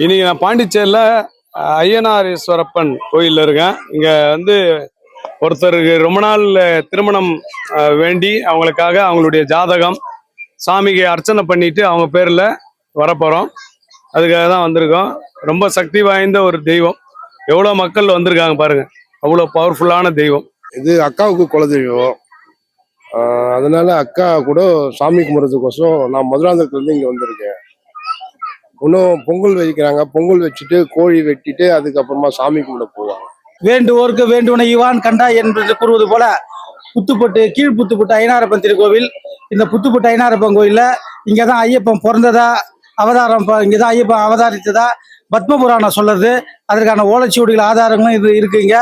இன்னைக்கு நான் பாண்டிச்சேரியில் ஐயனாரீஸ்வரப்பன் கோயிலில் இருக்கேன். இங்கே வந்து ஒருத்தருக்கு ரொம்ப நாள் திருமணம் வேண்டி அவங்களுக்காக அவங்களுடைய ஜாதகம் சாமிக்கு அர்ச்சனை பண்ணிட்டு அவங்க பேரில் வரப்போகிறோம் அதுக்காக தான் வந்திருக்கோம். ரொம்ப சக்தி வாய்ந்த ஒரு தெய்வம். எவ்வளோ மக்கள் வந்திருக்காங்க பாருங்கள் அவ்வளோ பவர்ஃபுல்லான தெய்வம். இது அக்காவுக்கு குலதெய்வம். தெய்வம் அதனால அக்கா கூட சாமி கும்பிட்றதுக்கோசம் நான் மதுராந்தகத்துலேருந்து இங்கே வந்திருக்கேன். இன்னும் பொங்கல் வைக்கிறாங்க. பொங்கல் வச்சுட்டு கோழி வெட்டிட்டு அதுக்கப்புறமா சாமி கும்பிட போவாங்க. வேண்டுவோருக்கு வேண்டுவன இவான் கண்டா என்று கூறுவது போல புத்துப்பட்டு கீழ் புத்துப்பட்டு ஐநாரப்பன் திருக்கோவில். இந்த புத்துப்பட்டு ஐநாரப்பன் கோயில்ல இங்கதான் ஐயப்பன் பிறந்ததா அவதாரம் ப- இங்கதான் ஐயப்பன் அவதாரித்ததா பத்ம புராணம் சொல்லுது அதற்கான ஓலைச்சுவடிகள் ஆதாரங்களும் இது இருக்குங்க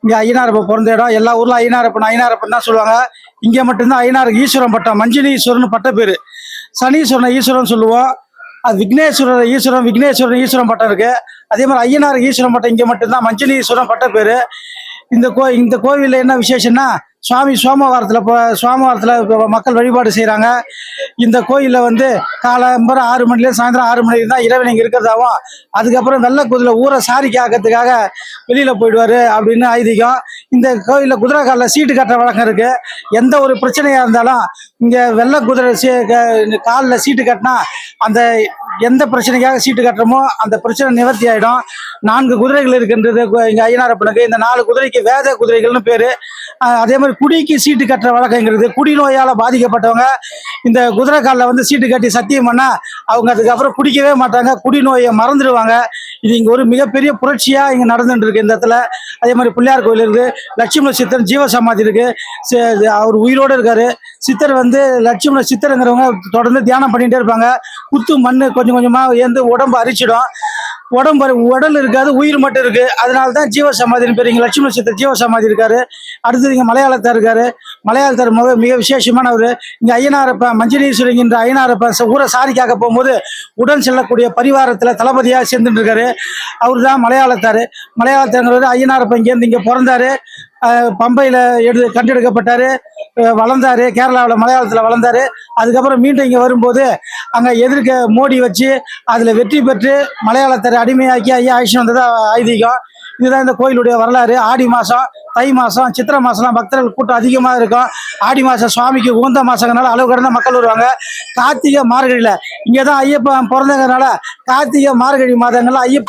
இங்க. ஐயனாரப்பன் பிறந்த இடம். எல்லா ஊர்ல ஐயனாரப்பன் ஐயனாரப்பன் தான் சொல்லுவாங்க. இங்க மட்டும்தான் ஐயனாருக்கு ஈஸ்வரன் பட்டம் மஞ்சளி ஈஸ்வரன் பட்ட பேரு சனீஸ்வரன் ஈஸ்வரன் சொல்லுவோம். அது விக்னேஸ்வரர் ஈஸ்வரன் விக்னேஸ்வரன் ஈஸ்வரன் பட்டம் இருக்கு. அதே மாதிரி ஐயனார் ஈஸ்வரன் பட்டம் இங்க மட்டும்தான். மஞ்சள் ஈஸ்வரன் பட்ட பேரு. இந்த கோ இந்த கோவிலில் என்ன விசேஷம்னா சுவாமி சோமவாரத்தில் இப்போ சோமவாரத்தில் மக்கள் வழிபாடு செய்கிறாங்க இந்த கோயிலில் வந்து காலம்பரம் ஆறு மணிலேருந்து சாயந்தரம் ஆறு மணிக்கு தான் இறைவன் இங்க இருக்கிறதாவும் அதுக்கப்புறம் வெள்ளை குதிரை ஊரை சாரிக்கு ஆக்கிறதுக்காக வெளியில் போயிடுவார் அப்படின்னு ஐதீகம். இந்த கோயிலில் குதிரை காலில் சீட்டு கட்டுற வழக்கம் இருக்குது எந்த ஒரு பிரச்சனையாக இருந்தாலும் இங்கே வெள்ளை குதிரை காலில் சீட்டு கட்டினா அந்த எந்த பிரச்சனைக்காக சீட்டு கட்டுறோமோ அந்த பிரச்சனை நிவர்த்தி ஆகிடும் நான்கு குதிரைகள் இருக்கின்றது. இங்கே ஐயனாரப்பனுக்கு இந்த நாலு குதிரைக்கு வேத குதிரைகள்னு பேர். அதே மாதிரி குடிக்கு சீட்டு கட்டுற வழக்கங்கிறது. குடிநோயால பாதிக்கப்பட்டவங்க இந்த குதிரை காலில் வந்து சீட்டு கட்டி சத்தியம் பண்ணால் அவங்க அதுக்கப்புறம் குடிக்கவே மாட்டாங்க. குடி நோயை மறந்துடுவாங்க. இது இங்கே ஒரு மிகப்பெரிய புரட்சியா இங்கே நடந்துட்டு இருக்கு இந்த இடத்துல. அதே மாதிரி பிள்ளையார் கோயில் இருக்கு லட்சுமண சித்தர் ஜீவ சமாதி இருக்கு அவர் உயிரோட இருக்காரு. சித்தர் வந்து லட்சுமண சித்தருங்கிறவங்க தொடர்ந்து தியானம் பண்ணிகிட்டே இருப்பாங்க. குத்து மண்ணு கொஞ்சம் கொஞ்சமா ஏந்து உடம்பு அரிச்சிடும். உடம்பு உடல் இருக்காது உயிர் மட்டும் இருக்கு. அதனால தான் ஜீவ சமாதின்னு பேர். இங்கே லட்சுமி சித்தர் ஜீவ சமாதி இருக்காரு. அடுத்தது இங்கே மலையாளத்தார் இருக்காரு. மலையாளத்தார் மிக மிக விசேஷமானவர். இங்கே ஐயனாரப்பன் மஞ்சனீஸ்வரிங்கிற ஐயனாரப்பன் ஊரை சாரிக்காக போகும்போது உடன் செல்லக்கூடிய பரிவாரத்தில் தளபதியாக சேர்ந்துட்டு இருக்காரு. அவர் தான் மலையாளத்தார். மலையாளத்தாருங்கிறவர் ஐயனாரப்பன் இங்கேருந்து இங்கே பிறந்தாரு. பம்பையில் எடு கண்டெடுக்கப்பட்டாரு. வளர்ந்தார் வளர்ந்தாரு. கேரளாவில் மலையாளத்தில் வளர்ந்தாரு. அதுக்கப்புறம் மீண்டும் இங்கே வரும்போது அங்கே எதிர்க்க மோடி வச்சு அதில் வெற்றி பெற்று மலையாளத்தை அடிமையாக்கி ஐயா ஆயிஷன் வந்தது ஐதீகம். இதுதான் இந்த கோயிலுடைய வரலாறு. ஆடி மாதம் தை மாதம் சித்திரை மாதம்லாம் பக்தர்கள் கூட்டம் அதிகமாக இருக்கும். ஆடி மாதம் சுவாமிக்கு உகந்த மாதங்கிறனால அளவு கடந்த மக்கள் வருவாங்க. கார்த்திகை மார்கழியில். இங்கே தான் ஐயப்பன் பிறந்தங்கிறனால கார்த்திகை மார்கழி மாதங்கள்லாம் ஐயப்ப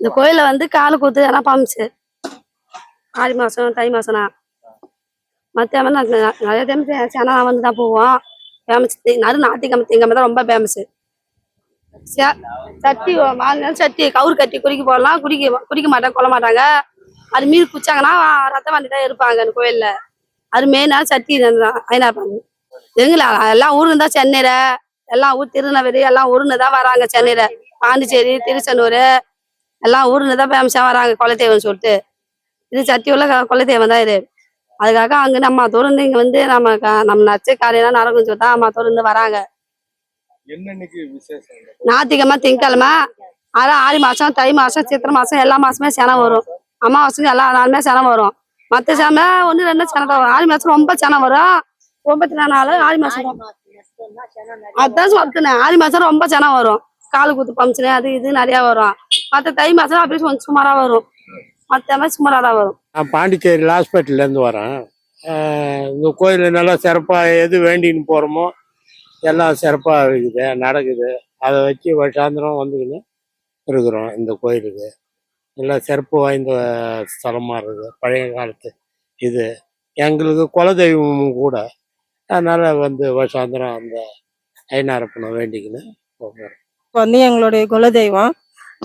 இந்த கோயில வந்து காலு கூத்து எல்லாம் பாமிச்சு ஆடி மாசம் தை மாசம்னா. மற்ற நிறைய டைம் சேனா வந்து தான் போவோம். ஃபேமஸ் நடு ஞாயிற்றுக்கிழமை தேங்காய் தான் ரொம்ப ஃபேமஸ் சட்டி நாலு சட்டி கவுரு கட்டி குடிக்க போடலாம் குடிக்க குடிக்க மாட்டாங்க கொல்ல மாட்டாங்க. அது மீறி குச்சாங்கன்னா ரத்த வாண்டி தான் இருப்பாங்க அந்த கோயில்ல. அது மெயினாக சட்டி ஐநாப்பாங்க எங்களா எல்லாம் ஊருன்னு தான் சென்னையில். எல்லாம் ஊர் திருநெல்வேலி எல்லாம் ஊருன்னு தான் வராங்க சென்னையில். பாண்டிச்சேரி திருச்செந்தூர் எல்லாம் ஊர்ல தான் ஃபேமஸாக வராங்க குலதெய்வம்னு சொல்லிட்டு. இது சட்டி உள்ள குலதெய்வம் தான் இது. அதுக்காக அங்க நம்ம தொடர்ந்து இங்க வந்து நம்ம நம்ம நச்சு காரியெல்லாம் நடக்கும்னு சொல்லிட்டு தான் அம்மா தொடர்ந்து வராங்க ஞாயிற்றுக்கிழமை திங்கக்கிழமை அதான் ஆடி மாசம் தை மாசம் சித்திரை மாசம் எல்லா மாசமே சனம் வரும். அமாவாசைக்கு எல்லா நாளுமே சனம் வரும். மற்ற சனம் ஒன்று ரெண்டு சனம் வரும். ஆடி மாசம் ரொம்ப சனம் வரும். ஒன்பத்தி நாலு நாள் ஆடி மாசம் தான். அதான் சொல்லிட்டேன் ஆடி மாசம் ரொம்ப சனம் வரும். காலு குத்து பம்சனு அது இது நிறைய வரும். மற்ற தை மாசம் அப்படியே கொஞ்சம் சுமாரா வரும். மற்ற மாதிரி சுமாரா தான் வரும். நான் பாண்டிச்சேரி ஹாஸ்பிட்டல்லேருந்து வரேன். இந்த கோயில் நல்லா சிறப்பாக எது வேண்டின்னு போகிறோமோ எல்லாம் சிறப்பாக இருக்குது நடக்குது. அதை வச்சு வருஷாந்திரம் வந்துக்கின்னு இருக்கிறோம் இந்த கோயிலுக்கு. நல்லா சிறப்பு வாய்ந்த ஸ்தலமாக இருக்குது பழைய காலத்து இது. எங்களுக்கு குலதெய்வமும் கூட. அதனால் வந்து வருஷாந்திரம் அந்த ஐநாரப்பனை வேண்டிக்கின்னு போகிறோம். இப்போ வந்து எங்களுடைய குலதெய்வம்.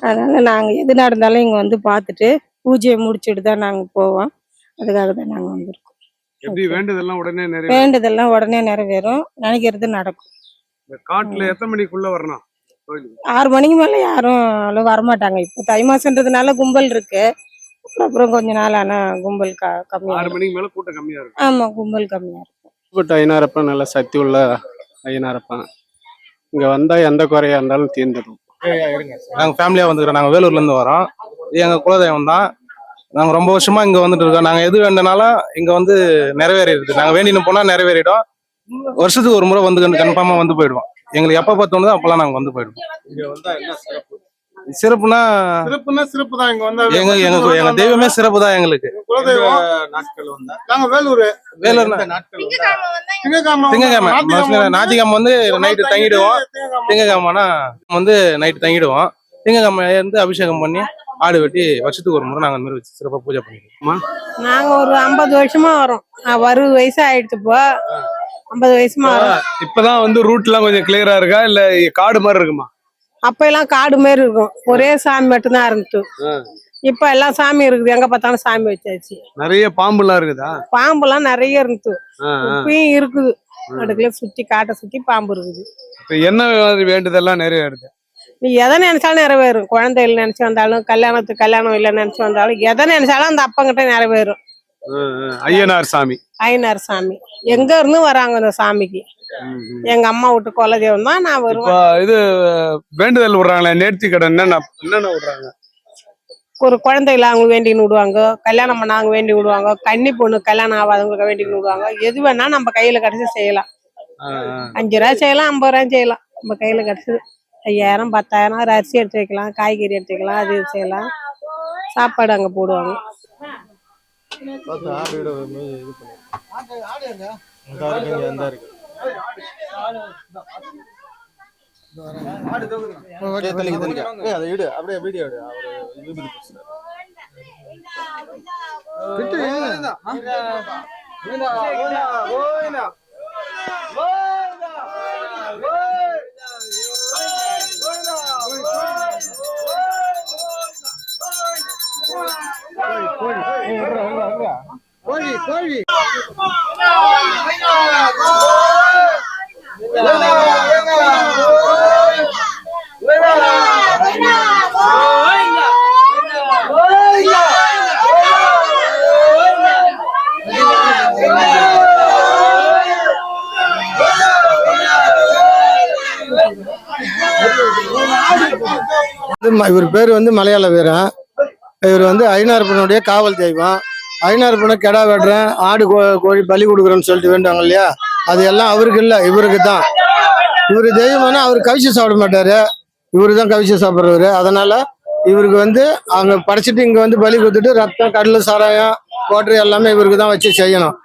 அதனால் நாங்கள் எது நடந்தாலும் இங்கே வந்து பார்த்துட்டு பூஜையை முடிச்சுட்டு தான் நாங்கள் போவோம். அதுக்காக தான் நாங்கள் வந்திருக்கோம். எப்படி வேண்டுதெல்லாம் உடனே வேண்டுதெல்லாம் உடனே நிறைவேறும். நினைக்கிறது நடக்கும். இந்த காட்டுல எத்தனை மணிக்குள்ள வரணும்? ஆறு மணிக்கு மேல யாரும் அவ்வளவு வரமாட்டாங்க. இப்போ தை மாசன்றதுனால கும்பல் இருக்கு. அப்புறம் கொஞ்ச நாள் ஆனா கும்பல் க கம்மியா ஆறு. மணிக்கு மேல கூட்டம் கம்மியா இருக்கும். ஆமா கும்பல் கம்மியா இருக்கும். பட் ஐநாரப்பன் நல்ல சக்தி உள்ள ஐநாரப்பன் இங்க வந்தா எந்த குறையா இருந்தாலும் தீர்ந்துடும் நாங்கள் ஃபேமிலியாக வந்துக்கிறோம். நாங்கள் வேலூர்லேருந்து வரோம். இது எங்கள் குலதெய்வம் தான். நாங்கள் ரொம்ப வருஷமா இங்கே வந்துட்டு இருக்கோம். நாங்கள் எது வேண்டுனாலும் இங்கே வந்து நிறைவேறிடுது. நாங்கள் வேண்டின்னு போனால் நிறைவேறிடும். வருஷத்துக்கு ஒரு முறை வந்து கன்ஃபார்மாக வந்து போயிடுவோம். எங்களுக்கு எப்போ தோணுதோ அப்போல்லாம் நாங்கள் வந்து போயிடுவோம். இங்க வந்தா என்ன சிறப்பு? சிறப்புனா சிறப்புன்னா சிறப்பு தான். இங்க வந்தா எங்க எங்க எங்க தெய்வமே சிறப்பு தான் எங்களுக்கு. குலதெய்வம். நாட்கள் வந்தா? நாங்க வேலூர். வேலூர் நாட்கள் திங்கக்கிழமை ஞாயிற்றுக்கிழமை வந்து நைட்டு தங்கிடுவோம். திங்கக்கிழமைனா வந்து நைட்டு தங்கிடுவோம். திங்கக்கிழமை இருந்து அபிஷேகம் பண்ணி ஆடு வெட்டி வருஷத்துக்கு ஒரு முறை நாங்கள் இந்த மாதிரி வச்சு சிறப்பாக பூஜை பண்ணிடுவோம் நாங்க ஒரு ஐம்பது வருஷமா வரோம். நான் அறுபது வயசு ஆயிடுச்சு இப்போ. ஐம்பது வயசுமா வரோம். இப்பதான் வந்து ரூட் எல்லாம் கொஞ்சம் கிளியரா இருக்கா? இல்ல காடு மாதிரி இருக்குமா? அப்ப எல்லாம் காடு மாரி இருக்கும். ஒரே சாமி மட்டும்தான் இருந்துச்சு. இப்ப எல்லாம் சாமி இருக்குது. எங்க பார்த்தாலும் சாமி வச்சாச்சு. நிறைய பாம்பு எல்லாம் இருக்குதா? பாம்பெல்லாம் நிறைய இருந்துச்சு. இப்பயும் இருக்குது. நடுக்குல சுத்தி காட்டை சுத்தி பாம்பு இருக்குது. இப்ப என்ன மாதிரி வேண்டுதெல்லாம் நிறைவேறுது? நீ எதை நினைச்சாலும் நிறைவேறும். குழந்தைகள் நினைச்சு வந்தாலும் கல்யாணத்துக்கு கல்யாணம் இல்லை நினைச்சு வந்தாலும் எதை நினைச்சாலும் அந்த அப்பங்கிட்ட நிறைவேறும். ஐயனார் சாமி. ஐயனார் சாமி. எங்க இருந்து வராங்க அந்த சாமிக்கு? எங்க அம்மா வீட்டு குலதெய்வம் தான் நான் வருவேன். இது வேண்டுதல் விடுறாங்களே நேர்த்தி கடன் என்னென்ன என்னென்ன விடுறாங்க? ஒரு குழந்தைகளை அவங்க வேண்டின்னு விடுவாங்க கல்யாணம் பண்ணாங்க வேண்டி விடுவாங்க கன்னி பொண்ணு கல்யாணம் ஆகாதவங்களுக்கு வேண்டின்னு விடுவாங்க. எது வேணா நம்ம கையில கிடைச்சி செய்யலாம். அஞ்சு ரூபா செய்யலாம் ஐம்பது ரூபா செய்யலாம். நம்ம கையில கிடைச்சது. ஐயாயிரம் பத்தாயிரம் ஒரு அரிசி எடுத்து வைக்கலாம் காய்கறி எடுத்து வைக்கலாம் அது செய்யலாம். சாப்பாடு அங்க போடுவாங்க. இவர் பேர் வந்து மலையாள வீரன். இவர் வந்து ஐநாறுப்பனுடைய காவல் தெய்வம். ஐநாறுப்பனை கெடா வெட்டுறேன் ஆடு கோ- கோழி பலி கொடுக்குறேன்னு சொல்லிட்டு வேண்டாங்க இல்லையா? அது எல்லாம் அவருக்கு இல்லை இவருக்கு தான். இவர் தெய்வம்னா அவர் கவிச்சு சாப்பிட மாட்டாரு. இவரு தான் கவிச்சு சாப்பிட்றவரு. அதனால இவருக்கு வந்து அங்கே படைச்சிட்டு இங்கே வந்து பலி கொடுத்துட்டு ரத்தம் கடல் சாராயம் கோட்டரி எல்லாமே இவருக்கு தான் வச்சு செய்யணும்.